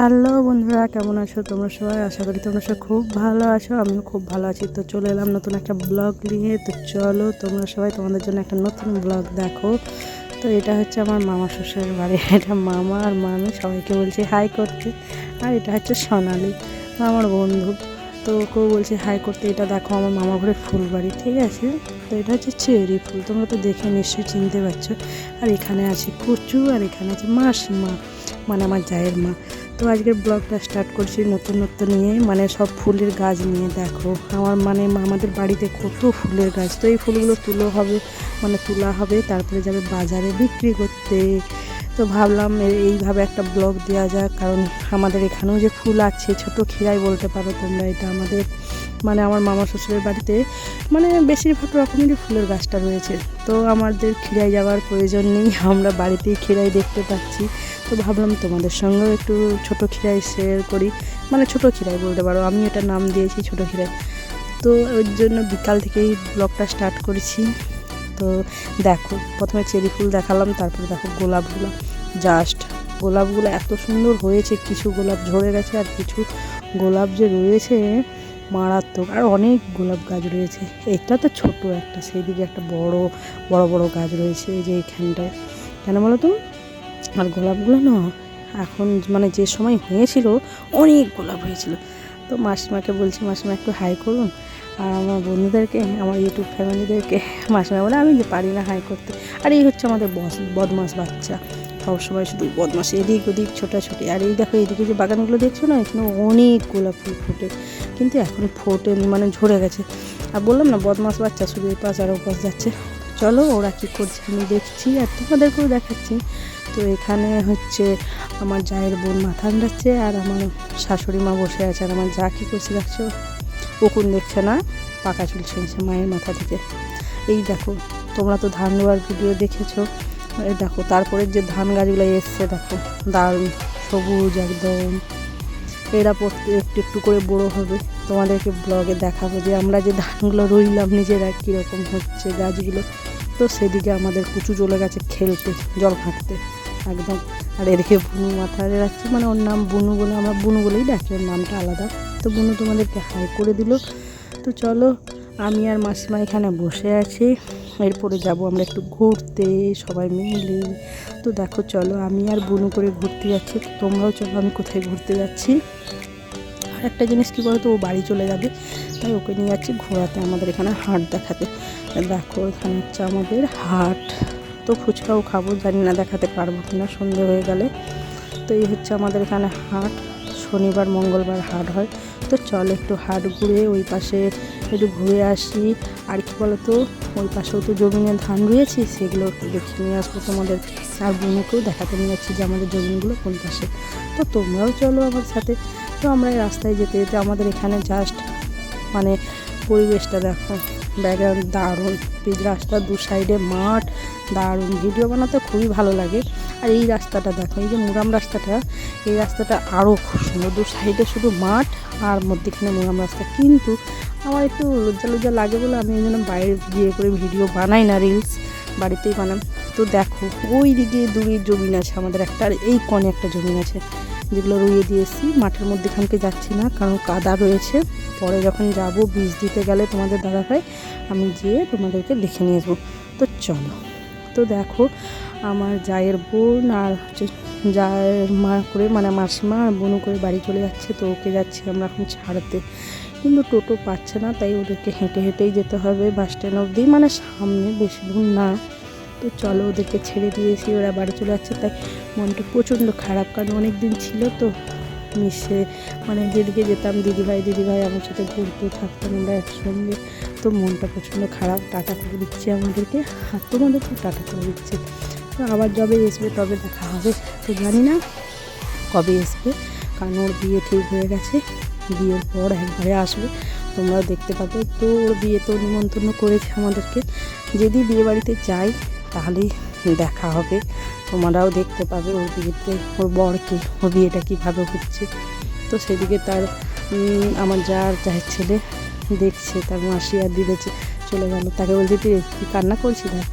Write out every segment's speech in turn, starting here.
Hello বন্ধুরা, কেমন আছো তোমরা সবাই? আশা করি তোমরা সবাই খুব ভালো আছো, আমিও খুব ভালো আছি। তো চলে এলাম নতুন একটা ব্লগ নিয়ে। তো চলো তোমরা সবাই তোমাদের জন্য একটা নতুন ব্লগ দেখো। তো এটা হচ্ছে আমার মামা শ্বশুরের বাড়ি। এটা মামা আর মামি সবাইকে বলছি হাই করতে। আর এটা হচ্ছে সোনালি আমার বন্ধু। তো কেউ বলছে হাই করতে। এটা দেখো আমার মামা ঘরের ফুল বাড়ি, ঠিক আছে? তো এটা হচ্ছে চেরি ফুল। তোমরা তো দেখে নিশ্চয়ই চিনতে পারছ। আর এখানে আছে কচু, আর এখানে আছে মাসিমা মানে আমার জায়ের মা। তো আজকের ব্লগটা স্টার্ট করছি নতুন নতুন নিয়ে মানে সব ফুলের গাছ নিয়ে, দেখো। আমার মানে আমাদের বাড়িতে কত ফুলের গাছ। তো এই ফুলগুলো তুলো হবে মানে তোলা হবে, তারপরে যাবে বাজারে বিক্রি করতে। তো ভাবলাম এইভাবে একটা ব্লগ দেওয়া যাক, কারণ আমাদের এখানেও যে ফুল আছে, ছোট খিরাই বলতে পারো তোমরা, এটা আমাদের মানে আমার মামা শ্বশুরের বাড়িতে মানে বেশিরভাগ রকমেরই ফুলের গাছটা রয়েছে। তো আমাদের খিরাই যাওয়ার প্রয়োজন নেই, আমরা বাড়িতেই খিরাই দেখতে পাচ্ছি। তো ভাবলাম তোমাদের সঙ্গেও একটু ছোট খিরাই শেয়ার করি। মানে ছোট খিরাই বলতে পারো, আমি এটা নাম দিয়েছি ছোট খিরাই তো ওর জন্য বিকাল থেকেই ব্লগটা স্টার্ট করেছি। তো দেখো, প্রথমে চেরি ফুল দেখালাম, তারপরে দেখো গোলাপগুলো। জাস্ট গোলাপগুলো এত সুন্দর হয়েছে, কিছু গোলাপ ঝরে গেছে আর কিছু গোলাপ যে রয়েছে মারাত্মক, আর অনেক গোলাপ গাছ রয়েছে। এটা তো ছোট একটা সেই দিকে একটা বড় বড় বড় গাছ রয়েছে এই যে এইখানটায় কেন বলো তো আর গোলাপগুলো না, এখন মানে যে সময় হয়েছিল, অনেক গোলাপ হয়েছিল। তো মাসিমাকে বলছি, মাসিমা একটু হাই করুন। আর আমার বন্ধুদেরকে, আমার ইউটিউব ফ্যামিলিদেরকে, মাসিমা বলে, আমি পারি না হাই করতে। আর এই হচ্ছে আমাদের বস, বদমাস বাচ্চা। সবসময় শুধু বদমাস এদিক ওদিক ছোটাছুটি। আর এই দেখো, এইদিকে যে বাগানগুলো দেখছ না, এখানে অনেক গোলাপ ফুল ফোটে। কিন্তু এখন ফোটে মানে ঝরে গেছে। আর বললাম না বদমাস বাচ্চা শুধু এই পাশ আর ওপাশ যাচ্ছে। চলো, ওরা কী করছে আমি দেখছি আর তোমাদেরকেও দেখাচ্ছি। তো এখানে হচ্ছে আমার জায়ের বোন মাথা যাচ্ছে আর আমার শাশুড়ি মা বসে আছে আর আমার যা কী করছে দেখছ? উকুন দেখছে না, পাকা চুল ছিঁড়ছে মায়ের মাথা থেকে। এই দেখো, তোমরা তো ধান রোয়ার ভিডিও দেখেছ। এই দেখো, তারপরে যে ধান গাছগুলো এসছে, দেখো, দারুণ, সবুজ একদম। এরা একটু একটু করে বড়ো হবে। তোমাদেরকে ব্লগে দেখাবো যে আমরা যে ধানগুলো রইলাম, নিজেরা কীরকম হচ্ছে গাছগুলো। তো সেদিকে আমাদের কুচু চলে গেছে খেলতে, জল ঘাঁটতে একদম। আর এদিকে বুনু মাথায় রাখছি মানে ওর নাম বুনু বলে, আমরা বুনু বলেই ডাকি, ওর নামটা আলাদা। তো বুনু তোমাদেরকে হাই করে দিল। তো চলো আমি আর মাসিমা এখানে বসে আছি। এরপরে যাব আমরা একটু ঘুরতে, সবাই মিলে। তো দেখো, চলো, আমি আর বুনু করে ঘুরতে যাচ্ছি। তোমরাও চলো, আমি কোথায় ঘুরতে যাচ্ছি। আর একটা জিনিস কী বলতো, ও বাড়ি চলে যাবে। তাই ওকে নিয়ে যাচ্ছি ঘোরাতে, আমাদের এখানে হাট দেখাতে। দেখো, এখানে হচ্ছে আমাদের হাট। তো ফুচকাও খাব, জানি না দেখাতে পারব কিনা, সন্ধে হয়ে গেলে। তো এই হচ্ছে আমাদের এখানে হাট। শনিবার, মঙ্গলবার হাট হয়। তো চল, একটু হাট ঘুরে ওই পাশে একটু ঘুরে আসি। আর কি বলতো, ওই পাশেও তো জমিনে ধান রয়েছে, সেগুলো দেখে নিয়ে আসব তোমাদের। আর বোনকেও দেখাতে নিয়ে যাচ্ছি যে আমাদের জমিনগুলো কোন পাশে। তো তোমরাও চলো আমার সাথে। তো আমরা রাস্তায় যেতে যেতে আমাদের এখানে জাস্ট মানে পরিবেশটা দেখো। ব্যাকগ্রাউন্ড দারুণ। পিচ রাস্তার দু সাইডে মাঠ, দারুণ। ভিডিও বানাতে খুবই ভালো লাগে। আর এই রাস্তাটা দেখো, এই যে মুরাম রাস্তাটা, এই রাস্তাটা আরও খুব সুন্দর। দু সাইডে শুধু মাঠ আর মধ্যেখানে মুরাম রাস্তা। কিন্তু আমার একটু লজ্জা লজ্জা লাগে বলে আমি এই জন্য বাইরে গিয়ে করে ভিডিও বানাই না রিলস বাড়িতেই বানাই। তো দেখো ওই দিকে দূরে জমিন আছে আমাদের একটা, আর এই কনে একটা জমিন আছে। যেগুলো রুইয়ে দিয়েছি মাঠের মধ্যে মধ্যেখানকে যাচ্ছি না, কারণ কাদা রয়েছে। পরে যখন যাব, বীজ দিতে গেলে তোমাদের দাদা ভাই আমি যেয়ে তোমাদেরকে দেখে নিয়ে যাব তো চলো, তো দেখো, আমার জায়ের বোন আর হচ্ছে জায়ের মা করে মানে মাসিমা আর বোনও করে বাড়ি চলে যাচ্ছে, তো ওকে যাচ্ছি আমরা এখন ছাড়তে। কিন্তু টোটো পাচ্ছে না, তাই ওদেরকে হেঁটে হেঁটেই যেতে হবে বাস স্ট্যান্ড অবধি। মানে সামনে বেশি দূর না। তো চলো ওদেরকে ছেড়ে দিয়েছি, ওরা বাড়ি চলে যাচ্ছে। তাই মনটা প্রচণ্ড খারাপ, কারণ অনেক দিন ছিল তো মিশে। মানে যেদিকে যেতাম, দিদিভাই দিদিভাই আমার সাথে ঘুরতে, থাকতাম আমরা একসঙ্গে। তো মনটা প্রচণ্ড খারাপ টাটা করে দিচ্ছে আমাদেরকে। আর তোমাদেরকে টাটা করে দিচ্ছে। তো আবার যবে আসবে, তবে দেখা হবে। তো জানি না কবে আসবে, কারণ ওর বিয়ে ঠিক হয়ে গেছে। বিয়ের পর একবারে আসবে তোমরাও দেখতে পাবে। তো ওর বিয়ে তো নিমন্ত্রণ করেছে আমাদেরকে। যদি বিয়ে বাড়িতে যাই, তাহলেই দেখা হবে। তোমরাও দেখতে পাবে ওর বিয়েতে ওর বরকে, ওর বিয়েটা কীভাবে হচ্ছে। তো সেদিকে তার আমার যার যার ছেলে দেখছে, তার মাসি আর দিদেছে চলে গেল। তাকে বলছি, তুই কান্না করছিস না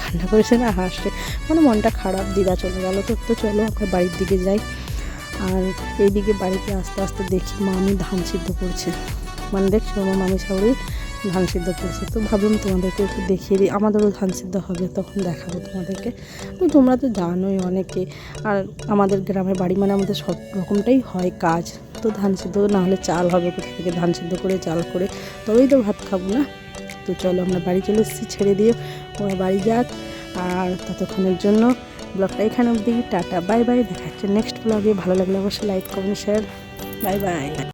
কান্না করেছে না হাসছে মানে মনটা খারাপ, দিদা চলে গেল। তো তো চলো আমরা বাড়ির দিকে যাই। আর এইদিকে বাড়িতে আস্তে আস্তে দেখি মামি ধান সিদ্ধ করছে। মানে দেখছ আমার মামি শাওরি ধান সিদ্ধ করছে। তো ভাবলাম তোমাদেরকে একটু দেখিয়ে দিই, আমাদেরও ধান সিদ্ধ হবে, তখন দেখাবো তোমাদেরকে। তো তোমরা তো জানোই অনেকে, আর আমাদের গ্রামের বাড়ি মানে আমাদের সব রকমটাই হয় কাজ। তো ধান সিদ্ধ না হলে চাল হবে কোথা থেকে? ধান সিদ্ধ করে, চাল করে, তবেই তো ভাত খাব না? তো চলো আমরা বাড়ি চলে এসেছি, ছেড়ে দিয়ে ওরা বাড়ি যাক, আর ততক্ষণের জন্য ব্লগটা এখানে অবধি, টাটা, বাই বাই দেখা হচ্ছে নেক্সট ব্লগে ভালো লাগলে অবশ্যই like comment share bye bye.